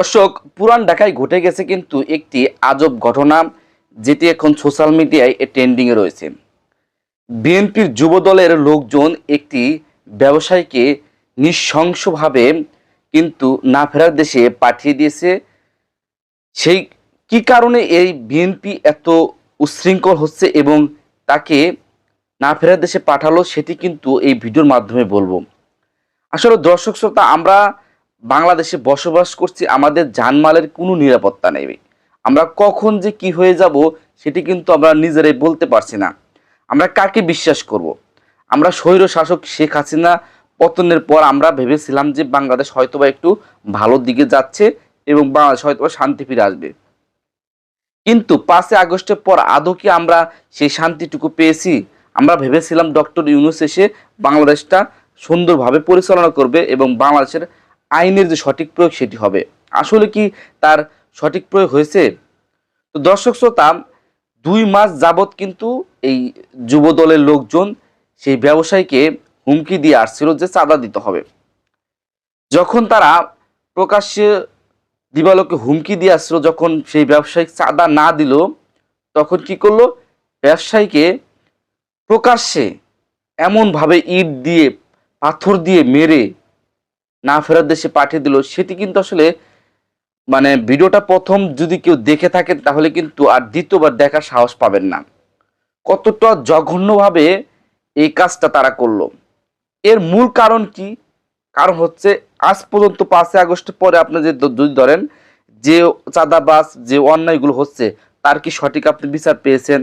দর্শক, পুরান ঢাকায় ঘটে গেছে কিন্তু একটি আজব ঘটনা, যেটি এখন সোশ্যাল মিডিয়ায় ট্রেন্ডিংয়ে রয়েছে। বিএনপির যুব দলের লোকজন একটি ব্যবসায়ীকে নৃশংসভাবে কিন্তু না ফেরার দেশে পাঠিয়ে দিয়েছে। সেই কি কারণে এই বিএনপি এত উচ্ছৃঙ্খল হচ্ছে এবং তাকে না ফেরার দেশে পাঠালো, সেটি কিন্তু এই ভিডিওর মাধ্যমে বলব। আসলে দর্শক শ্রোতা আমরা বাংলাদেশে বসবাস করছি, আমাদের জানমালের কোনো নিরাপত্তা নেই। আমরা কখন যে কি হয়ে যাব, সেটি কিন্তু আমরা নিজেরাই বলতে পারছি না। আমরা কাকে বিশ্বাস করব। আমরা স্বৈর শাসক শেখ হাসিনা, পতনের পর আমরা ভেবেছিলাম যে বাংলাদেশ হয়তোবা একটু ভালো দিকে যাচ্ছে এবং বাংলাদেশ হয়তোবা শান্তি ফিরে আসবে। কিন্তু পাঁচই আগস্টের পর আদৌ কি আমরা সেই শান্তিটুকু পেয়েছি? আমরা ভেবেছিলাম ডক্টর ইউনুস এসে বাংলাদেশটা সুন্দরভাবে পরিচালনা করবে এবং বাংলাদেশের আইনের যে সঠিক প্রয়োগ সেটি হবে। আসলে কি তার সঠিক প্রয়োগ হয়েছে? তো দর্শক শ্রোতা, দুই মাস যাবৎ কিন্তু এই যুব দলের লোকজন সেই ব্যবসায়ীকে হুমকি দিয়ে আসছিল যে চাঁদা দিতে হবে। যখন তারা প্রকাশ্যে দিবালোকে হুমকি দিয়ে আসছিল, যখন সেই ব্যবসায়িক চাঁদা না দিল, তখন কি করল? ব্যবসায়ীকে প্রকাশ্যে এমনভাবে ইট দিয়ে, পাথর দিয়ে মেরে না ফেরার দেশে পাঠিয়ে দিল, সেটি কিন্তু আসলে মানে ভিডিওটা প্রথম যদি কেউ দেখে থাকেন তাহলে কিন্তু আর দ্বিতীয়বার দেখার সাহস পাবেন না। কতটা জঘন্যভাবে এই কাজটা তারা করল। এর মূল কারণ কি? কারণ হচ্ছে আজ পর্যন্ত পাঁচই আগস্টের পরে আপনি যে যদি ধরেন যে চাঁদাবাস যে অন্যায়গুলো হচ্ছে, তার কি সঠিক আপনি বিচার পেয়েছেন?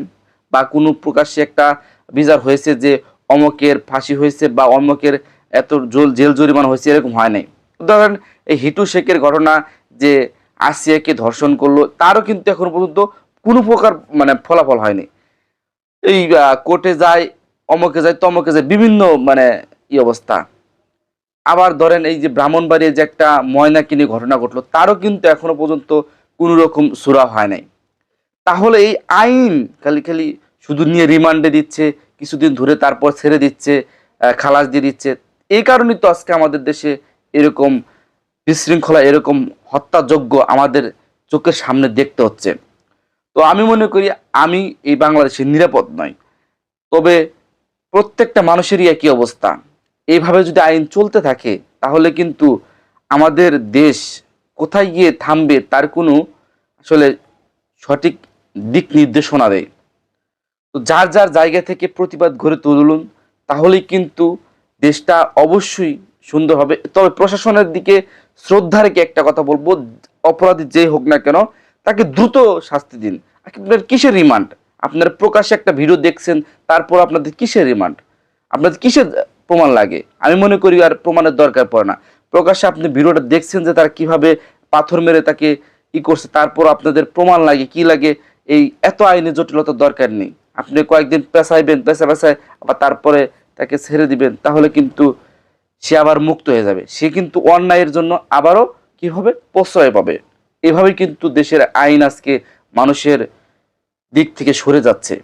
বা কোনো প্রকাশ্যে একটা বিচার হয়েছে যে অমকের ফাঁসি হয়েছে বা অমকের এত জোল জেল জরিমানা হয়েছে, এরকম হয় নাই। ধরেন, এই হিটু শেখের ঘটনা যে আসিয়াকে ধর্ষণ করল, তারও কিন্তু এখন পর্যন্ত কোনো প্রকার মানে ফলাফল হয়নি। এই কোর্টে যায়, অমকে যায়, তমকে যায়, বিভিন্ন মানে ই অবস্থা। আবার ধরেন, এই যে ব্রাহ্মণবাড়ির যে একটা ময়না কিনে ঘটনা ঘটলো, তারও কিন্তু এখনও পর্যন্ত কোনো রকম সুরা হয় নাই। তাহলে এই আইন খালি খালি শুধু নিয়ে রিমান্ডে দিচ্ছে, কিছুদিন ধরে তারপর ছেড়ে দিচ্ছে খালাস দিয়ে দিচ্ছে এই কারণেই তো আজকে আমাদের দেশে এরকম বিশৃঙ্খলা, এরকম হত্যাযোগ্য আমাদের চোখের সামনে দেখতে হচ্ছে। তো আমি মনে করি আমি এই বাংলাদেশে নিরাপদ নয় তবে প্রত্যেকটা মানুষেরই একই অবস্থা। এইভাবে যদি আইন চলতে থাকে, তাহলে কিন্তু আমাদের দেশ কোথায় গিয়ে থামবে তার কোনো আসলে সঠিক দিক নির্দেশনা দেয় তো যার যার জায়গা থেকে প্রতিবাদ গড়ে তুলুন, তাহলেই কিন্তু দেশটা অবশ্যই সুন্দর হবে। তবে প্রশাসনের দিকে শ্রদ্ধা রেখে একটা কথা বলব, অপরাধী যেই হোক না কেন, তাকে দ্রুত শাস্তি দিন। আপনার কিসের রিমান্ড? আপনার প্রকাশ্যে একটা ভিডিও দেখছেন, তারপর আপনাদের কিসের রিমান্ড? আপনাদের কিসের প্রমাণ লাগে? আমি মনে করি আর প্রমাণের দরকার পড়ে না। প্রকাশ্যে আপনি ভিডিওটা দেখছেন যে তারা কীভাবে পাথর মেরে তাকে ই করছে, তারপর আপনাদের প্রমাণ লাগে, কি লাগে, এই এত আইনি জটিলতার দরকার নেই। আপনি কয়েকদিন পেঁচাইবেন পেঁচা পেঁচায় আবার তারপরে তাকে ছেড়ে দিবেন, তাহলে কিন্তু সে আবার মুক্ত হয়ে যাবে। সে কিন্তু অন্যায়ের জন্য আবারও কীভাবে প্রশ্রয় পাবে। এভাবে কিন্তু দেশের আইন আজকে মানুষের দিক থেকে সরে যাচ্ছে।